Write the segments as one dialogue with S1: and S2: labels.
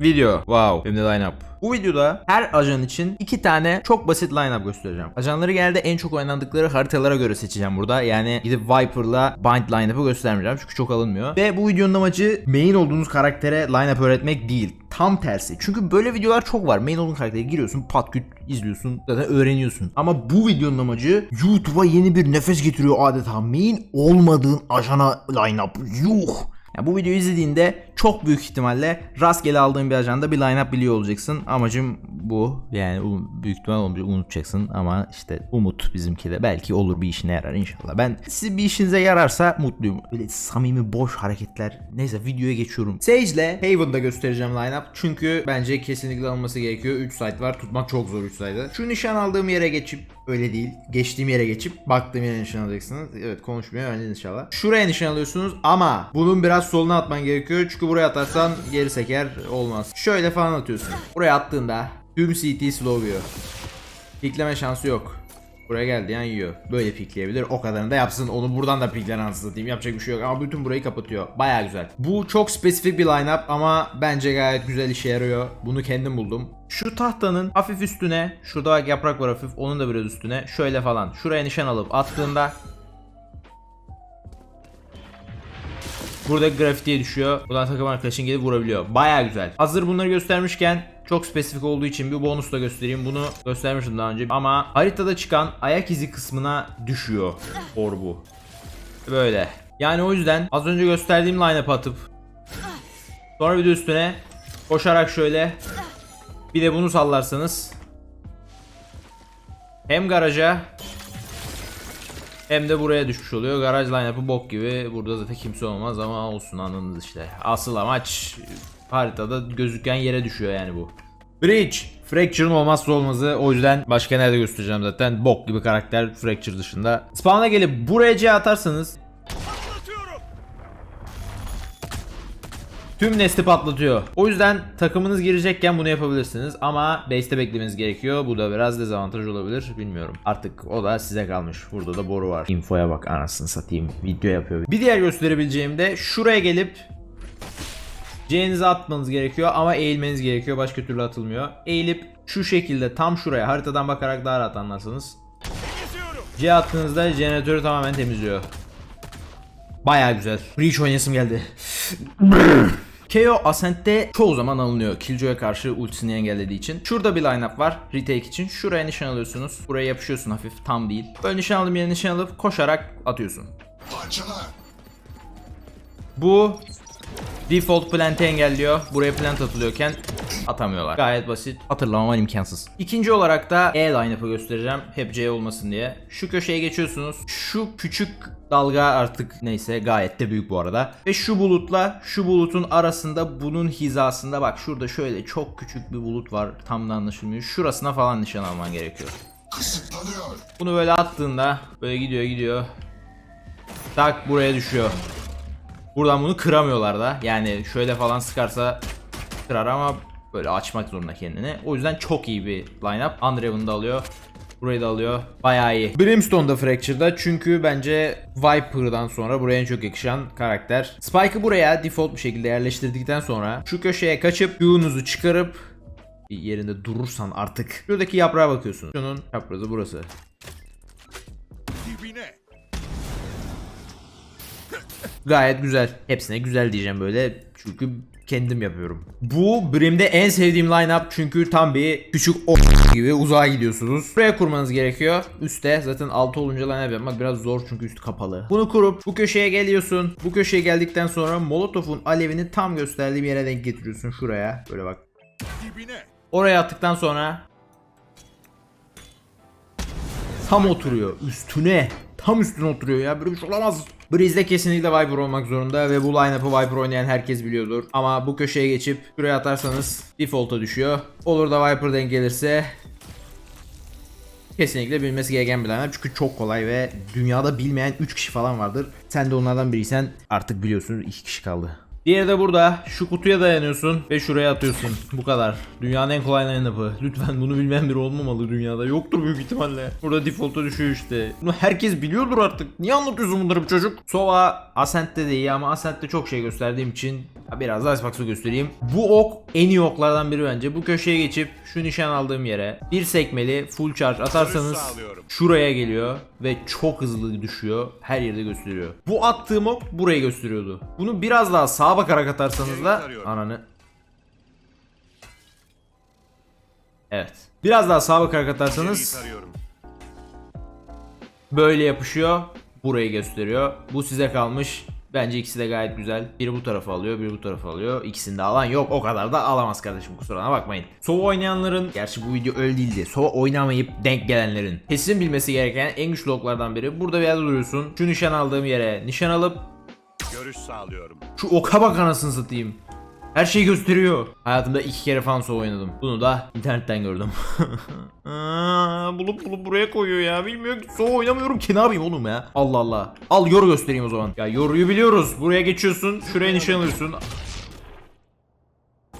S1: Video. Wow. Hem de line-up. Bu videoda her ajan için iki tane çok basit line-up göstereceğim. Ajanları genelde en çok oynandıkları haritalara göre seçeceğim burada. Yani gidip Viper'la Bind line-up'ı göstermeyeceğim çünkü çok alınmıyor. Ve bu videonun amacı main olduğunuz karaktere line-up öğretmek değil. Tam tersi. Çünkü böyle videolar çok var. Main olduğun karaktere giriyorsun, pat küt izliyorsun, zaten öğreniyorsun. Ama bu videonun amacı YouTube'a yeni bir nefes getiriyor adeta. Main olmadığın ajana line-up. Yuh. Ya bu videoyu izlediğinde çok büyük ihtimalle rastgele aldığın bir ajanda bir line-up biliyor olacaksın. Amacım bu. Yani um- büyük ihtimal unutacaksın ama işte umut bizimki de belki olur bir işine yarar inşallah. Ben siz bir işinize yararsa mutluyum. Böyle samimi boş hareketler. Neyse videoya geçiyorum. Sage ile Haven'da göstereceğim line-up. Çünkü bence kesinlikle alınması gerekiyor. 3 site var. Tutmak çok zor 3 site'ı. Şu nişan aldığım yere geçip öyle değil. Geçtiğim yere geçip baktığım yere nişan alacaksınız. Evet konuşmuyor öyle inşallah. Şuraya nişan alıyorsunuz ama bunun biraz soluna atman gerekiyor. Çünkü buraya atarsan geri seker olmaz. Şöyle falan atıyorsun. Buraya attığında tüm CT slow yiyor. Pikleme şansı yok. Buraya geldi yani yiyor. Böyle pikleyebilir. O kadarını da yapsın. Onu buradan da pikler anasını satayım. Yapacak bir şey yok ama bütün burayı kapatıyor. Baya güzel. Bu çok spesifik bir lineup ama bence gayet güzel işe yarıyor. Bunu kendim buldum. Şu tahtanın hafif üstüne, şurada yaprak var hafif, onun da biraz üstüne şöyle falan. Şuraya nişan alıp attığında Burada grafitiye düşüyor. Buradan takım arkadaşın gelip vurabiliyor. Baya güzel. Hazır bunları göstermişken çok spesifik olduğu için bir bonus da göstereyim. Bunu göstermiştim daha önce. Ama haritada çıkan ayak izi kısmına düşüyor orbu. Böyle. Yani o yüzden az önce gösterdiğim line-up atıp sonra bir de üstüne koşarak şöyle bir de bunu sallarsanız hem garaja hem de buraya düşmüş oluyor. Garaj line-up'ı bok gibi. Burada zaten kimse olmaz ama olsun anladınız işte. Asıl amaç haritada gözüken yere düşüyor yani bu. Bridge. Fracture'ın olmazsa olmazı. O yüzden başka nerede göstereceğim zaten. Bok gibi karakter Fracture dışında. Spawn'a gelip buraya C atarsanız Tüm nesli patlatıyor. O yüzden takımınız girecekken bunu yapabilirsiniz ama base'te beklemeniz gerekiyor. Bu da biraz dezavantaj olabilir. Bilmiyorum. Artık o da size kalmış. Burada da boru var. Infoya bak anasını satayım. Video yapıyor. Bir diğer gösterebileceğim de şuraya gelip C'nizi atmanız gerekiyor ama eğilmeniz gerekiyor. Başka türlü atılmıyor. Eğilip şu şekilde tam şuraya haritadan bakarak daha rahat anlarsanız. C attığınızda jeneratörü tamamen temizliyor. Baya güzel. Breach oynayasım geldi. KO Ascent'te çoğu zaman alınıyor. Killjoy'a karşı ultisini engellediği için. Şurada bir lineup var retake için. Şuraya nişan alıyorsunuz. Buraya yapışıyorsun hafif tam değil. Böyle nişan aldığım yere nişan alıp koşarak atıyorsun. Bu default plant'i engelliyor. Buraya plant atılıyorken atamıyorlar. Gayet basit. Hatırlamam imkansız. İkinci olarak da E line-up'ı göstereceğim. Hep C olmasın diye. Şu köşeye geçiyorsunuz. Şu küçük dalga artık neyse gayet de büyük bu arada. Ve şu bulutla şu bulutun arasında bunun hizasında bak şurada şöyle çok küçük bir bulut var. Tam da anlaşılmıyor. Şurasına falan nişan alman gerekiyor. Bunu böyle attığında böyle gidiyor gidiyor. Tak buraya düşüyor. Buradan bunu kıramıyorlar da. Yani şöyle falan sıkarsa kırar ama böyle açmak zorunda kendini. O yüzden çok iyi bir lineup. Unraven'ı da alıyor. Burayı da alıyor. Bayağı iyi. Brimstone da Fracture'da çünkü bence Viper'dan sonra buraya en çok yakışan karakter. Spike'ı buraya default bir şekilde yerleştirdikten sonra şu köşeye kaçıp Q'nuzu çıkarıp bir yerinde durursan artık şuradaki yaprağa bakıyorsunuz. Şunun çaprazı burası. Gayet güzel. Hepsine güzel diyeceğim böyle. Çünkü kendim yapıyorum. Bu Brim'de en sevdiğim lineup çünkü tam bir küçük o gibi uzağa gidiyorsunuz. Buraya kurmanız gerekiyor. Üste zaten 6 olunca lineup yapmak biraz zor çünkü üstü kapalı. Bunu kurup bu köşeye geliyorsun. Bu köşeye geldikten sonra Molotov'un alevini tam gösterdiğim yere denk getiriyorsun şuraya. Böyle bak. Oraya attıktan sonra tam oturuyor üstüne. Tam üstüne oturuyor ya böyle bir şey olamaz. Breeze'de kesinlikle Viper olmak zorunda ve bu line-up'ı Viper oynayan herkes biliyordur. Ama bu köşeye geçip şuraya atarsanız default'a düşüyor. Olur da Viper denk gelirse kesinlikle bilmesi gereken bir line-up çünkü çok kolay ve dünyada bilmeyen 3 kişi falan vardır. Sen de onlardan biriysen artık biliyorsunuz 2 kişi kaldı. Diğeri de burada. Şu kutuya dayanıyorsun ve şuraya atıyorsun. Bu kadar. Dünyanın en kolay line-up'ı. Lütfen bunu bilmeyen biri olmamalı dünyada. Yoktur büyük ihtimalle. Burada default'a düşüyor işte. Bunu herkes biliyordur artık. Niye anlatıyorsun bunları bu çocuk? Sova Ascent'te de iyi ama Ascent'te çok şey gösterdiğim için biraz daha Icebox'ı göstereyim. Bu ok en iyi oklardan biri bence. Bu köşeye geçip şu nişan aldığım yere bir sekmeli full charge atarsanız şuraya geliyor ve çok hızlı düşüyor. Her yerde gösteriyor. Bu attığım ok burayı gösteriyordu. Bunu biraz daha sağa bakarak atarsanız da ananı Evet. Biraz daha sağa bakarak atarsanız böyle yapışıyor. Burayı gösteriyor. Bu size kalmış. Bence ikisi de gayet güzel. Biri bu tarafa alıyor, biri bu tarafa alıyor. İkisini de alan yok. O kadar da alamaz kardeşim kusuruna bakmayın. Sova oynayanların, gerçi bu video öyle değildi. Sova oynamayıp denk gelenlerin kesin bilmesi gereken en güçlü oklardan biri. Burada bir yerde duruyorsun. Şu nişan aldığım yere nişan alıp
S2: Görüş sağlıyorum.
S1: şu oka bak anasını satayım. Her şeyi gösteriyor. Hayatımda iki kere falan Sova oynadım. Bunu da internetten gördüm. Aa, bulup bulup buraya koyuyor ya. Bilmiyor ki Sova oynamıyorum ki ne yapayım oğlum ya. Allah Allah. Al yoru göstereyim o zaman. Ya yoruyu biliyoruz. Buraya geçiyorsun. Şuraya nişan alıyorsun.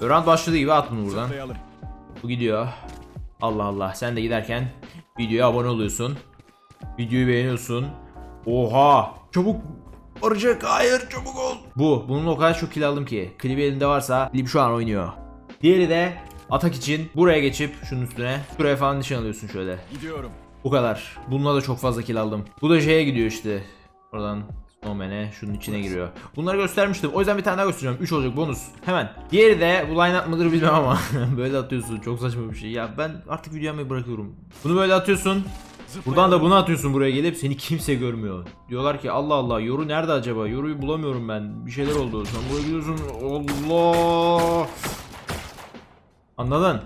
S1: Round başladığı gibi at bunu buradan. Bu gidiyor. Allah Allah. Sen de giderken videoya abone oluyorsun. Videoyu beğeniyorsun. Oha. Çabuk varacak. Hayır çabuk ol. Bu. Bunun o kadar çok kill aldım ki. Klibi elinde varsa klip şu an oynuyor. Diğeri de atak için buraya geçip şunun üstüne. Şuraya falan nişan alıyorsun şöyle.
S2: Gidiyorum.
S1: Bu kadar. Bununla da çok fazla kill aldım. Bu da şeye gidiyor işte. Oradan Snowman'e şunun içine giriyor. Bunları göstermiştim. O yüzden bir tane daha göstereceğim. 3 olacak bonus. Hemen. Diğeri de bu line up mıdır bilmem ama. böyle atıyorsun. Çok saçma bir şey. Ya ben artık video yapmayı bırakıyorum. Bunu böyle atıyorsun. Buradan da bunu atıyorsun buraya gelip seni kimse görmüyor. Diyorlar ki Allah Allah yoru nerede acaba? Yoruyu bulamıyorum ben. Bir şeyler oldu. Sen buraya gidiyorsun. Allah. Anladın?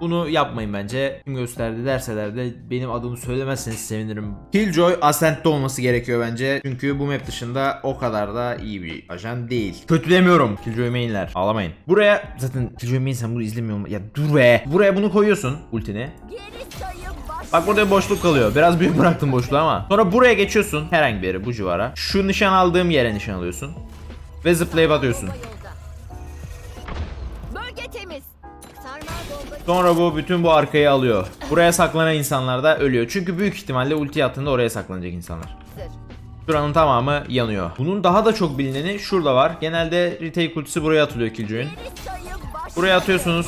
S1: Bunu yapmayın bence. Kim gösterdi derseler de benim adımı söylemezseniz sevinirim. Killjoy Ascent'te olması gerekiyor bence. Çünkü bu map dışında o kadar da iyi bir ajan değil. Kötülemiyorum. Killjoy mainler. Ağlamayın. Buraya zaten Killjoy main sen bunu izlemiyor Ya dur be. Buraya bunu koyuyorsun ultini.
S3: Geri sayım.
S1: Bak burada bir boşluk kalıyor. Biraz büyük bıraktım boşluğu ama. Sonra buraya geçiyorsun. Herhangi bir yere bu civara. Şu nişan aldığım yere nişan alıyorsun. Ve zıplayıp atıyorsun.
S3: Bölge temiz.
S1: Sonra bu bütün bu arkayı alıyor. Buraya saklanan insanlar da ölüyor. Çünkü büyük ihtimalle ulti attığında oraya saklanacak insanlar. Şuranın tamamı yanıyor. Bunun daha da çok bilineni şurada var. Genelde retake ultisi buraya atılıyor Killjoy'un. Buraya atıyorsunuz.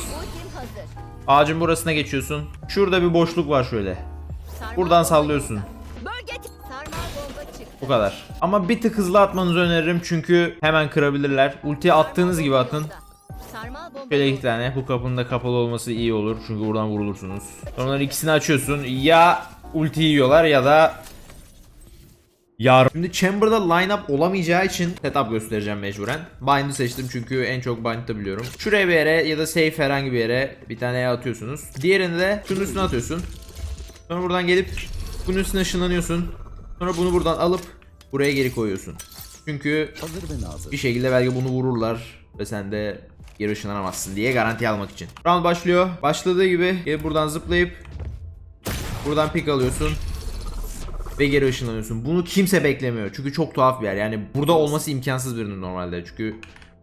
S1: Ağacın burasına geçiyorsun. Şurada bir boşluk var şöyle. Buradan sallıyorsun. Bu kadar. Ama bir tık hızlı atmanızı öneririm çünkü hemen kırabilirler. Ultiyi attığınız gibi atın. Şöyle iki tane. Bu kapının da kapalı olması iyi olur. Çünkü buradan vurulursunuz. Sonra ikisini açıyorsun. Ya ulti yiyorlar ya da Yar. Şimdi Chamber'da lineup olamayacağı için setup göstereceğim mecburen. Bind'ı seçtim çünkü en çok Bind'ı biliyorum. Şuraya bir yere ya da safe herhangi bir yere bir tane E atıyorsunuz. Diğerini de şunun üstüne atıyorsun. Sonra buradan gelip bunun üstüne ışınlanıyorsun. Sonra bunu buradan alıp buraya geri koyuyorsun. Çünkü bir şekilde belki bunu vururlar ve sen de geri ışınlanamazsın diye garanti almak için. Round başlıyor. Başladığı gibi gelip buradan zıplayıp buradan pick alıyorsun ve geri ışınlanıyorsun. Bunu kimse beklemiyor. Çünkü çok tuhaf bir yer. Yani burada olması imkansız birinin normalde. Çünkü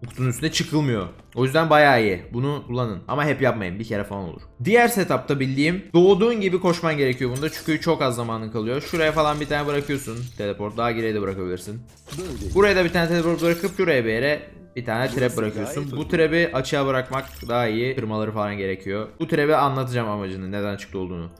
S1: bu kutunun üstüne çıkılmıyor. O yüzden bayağı iyi. Bunu kullanın. Ama hep yapmayın. Bir kere falan olur. Diğer setupta bildiğim doğduğun gibi koşman gerekiyor bunda. Çünkü çok az zamanın kalıyor. Şuraya falan bir tane bırakıyorsun. Teleport. Daha geriye de bırakabilirsin. Buraya da bir tane teleport bırakıp şuraya bir yere bir tane trap bırakıyorsun. Bu trap'i açığa bırakmak daha iyi. Kırmaları falan gerekiyor. Bu trap'i anlatacağım amacını. Neden çıktı olduğunu.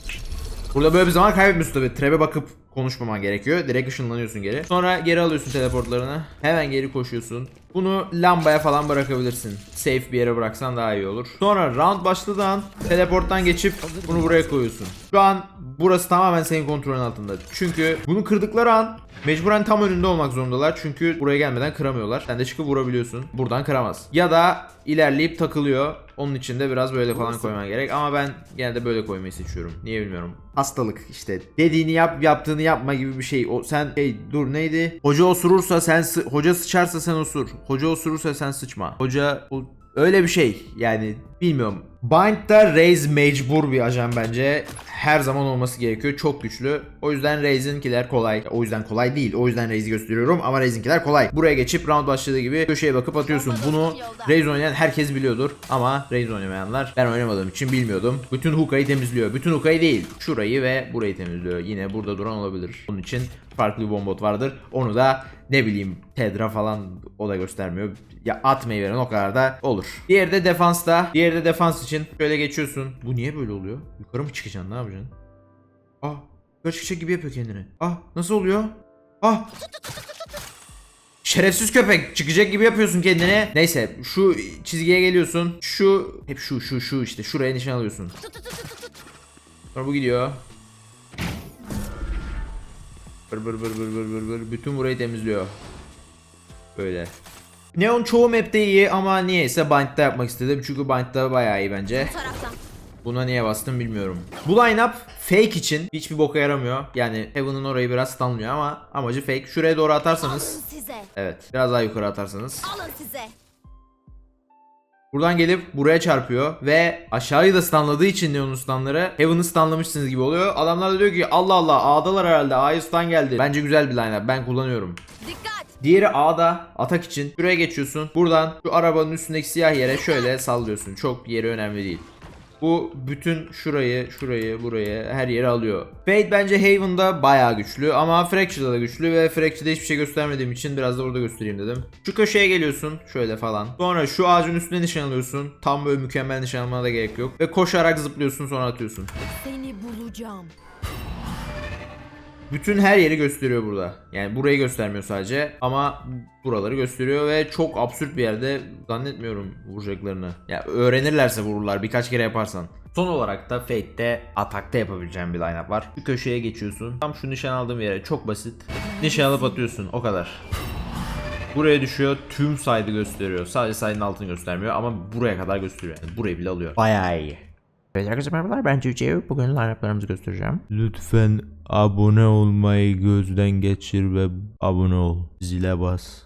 S1: Burada böyle bir zaman kaybetmiyorsun tabi. Trap'e bakıp konuşmaman gerekiyor. Direkt ışınlanıyorsun geri. Sonra geri alıyorsun teleportlarını. Hemen geri koşuyorsun. Bunu lambaya falan bırakabilirsin. Safe bir yere bıraksan daha iyi olur. Sonra round başladığı an teleporttan geçip bunu buraya koyuyorsun. Şu an burası tamamen senin kontrolün altında. Çünkü bunu kırdıkları an mecburen tam önünde olmak zorundalar. Çünkü buraya gelmeden kıramıyorlar. Sen de çıkıp vurabiliyorsun. Buradan kıramaz. Ya da ilerleyip takılıyor. Onun için de biraz böyle falan koyman gerek. Ama ben genelde böyle koymayı seçiyorum. Niye bilmiyorum. Hastalık işte. Dediğini yap, yaptığını yapma gibi bir şey. O sen hey dur neydi? Hoca osurursa sen sı- hoca sıçarsa sen osur. Hoca osurursa sen sıçma. Hoca o Öyle bir şey yani bilmiyorum. Bind'da Raze mecbur bir ajan bence. Her zaman olması gerekiyor. Çok güçlü. O yüzden Raze'inkiler kolay. O yüzden kolay değil. O yüzden Raze'i gösteriyorum ama Raze'inkiler kolay. Buraya geçip round başladığı gibi köşeye bakıp atıyorsun. Bunu Raze oynayan herkes biliyordur ama Raze oynamayanlar ben oynamadığım için bilmiyordum. Bütün hookayı temizliyor. Bütün hookayı değil. Şurayı ve burayı temizliyor. Yine burada duran olabilir. Bunun için farklı bir bombot vardır. Onu da ne bileyim Tedra falan o da göstermiyor. Ya atmayı veren o kadar da olur. Diğeri de defansta. Diğeri de defans için şöyle geçiyorsun. Bu niye böyle oluyor? Yukarı mı çıkacaksın? Ne yapacaksın? Ah, yukarı çıkacak gibi yapıyor kendini. Ah, nasıl oluyor? Ah. Şerefsiz köpek çıkacak gibi yapıyorsun kendini. Neyse şu çizgiye geliyorsun. Şu hep şu şu şu işte şuraya nişan alıyorsun. Sonra bu gidiyor. Bır bır bır bır bır bır bır. Bütün burayı temizliyor. Böyle. Neon çoğu map'te iyi ama niyeyse Bind'da yapmak istedim. Çünkü Bind'da bayağı iyi bence.
S3: Bu taraftan.
S1: Buna niye bastım bilmiyorum. Bu line-up fake için hiçbir boka yaramıyor. Yani Heaven'ın orayı biraz stunlıyor ama amacı fake. Şuraya doğru atarsanız. Evet biraz daha yukarı atarsanız.
S3: Alın size.
S1: Buradan gelip buraya çarpıyor ve aşağıyı da stunladığı için Neon'un stunları Heaven'ı stunlamışsınız gibi oluyor. Adamlar da diyor ki Allah Allah A'dalar herhalde A'ya stun geldi. Bence güzel bir line-up ben kullanıyorum.
S3: Dikkat.
S1: Diğeri A'da atak için. Şuraya geçiyorsun. Buradan şu arabanın üstündeki siyah yere şöyle sallıyorsun. Çok yeri önemli değil. Bu bütün şurayı, şurayı, burayı her yeri alıyor. Fade bence Haven'da bayağı güçlü ama Fracture'da da güçlü ve Fracture'da hiçbir şey göstermediğim için biraz da burada göstereyim dedim. Şu köşeye geliyorsun şöyle falan. Sonra şu ağacın üstüne nişan alıyorsun. Tam böyle mükemmel nişan almana da gerek yok. Ve koşarak zıplıyorsun sonra atıyorsun.
S3: Seni bulacağım.
S1: Bütün her yeri gösteriyor burada. Yani burayı göstermiyor sadece ama buraları gösteriyor ve çok absürt bir yerde zannetmiyorum vuracaklarını. Ya öğrenirlerse vururlar birkaç kere yaparsan. Son olarak da Fate'de atakta yapabileceğim bir lineup var. Bir köşeye geçiyorsun. Tam şu nişan aldığım yere çok basit. Nişan alıp atıyorsun o kadar. Buraya düşüyor tüm side'ı gösteriyor. Sadece side'ın altını göstermiyor ama buraya kadar gösteriyor. Yani burayı bile alıyor. Bayağı iyi. Evet arkadaşlar merhabalar ben Civciv. Bugün line-up'larımızı göstereceğim. Lütfen abone olmayı gözden geçir ve abone ol. Zile bas.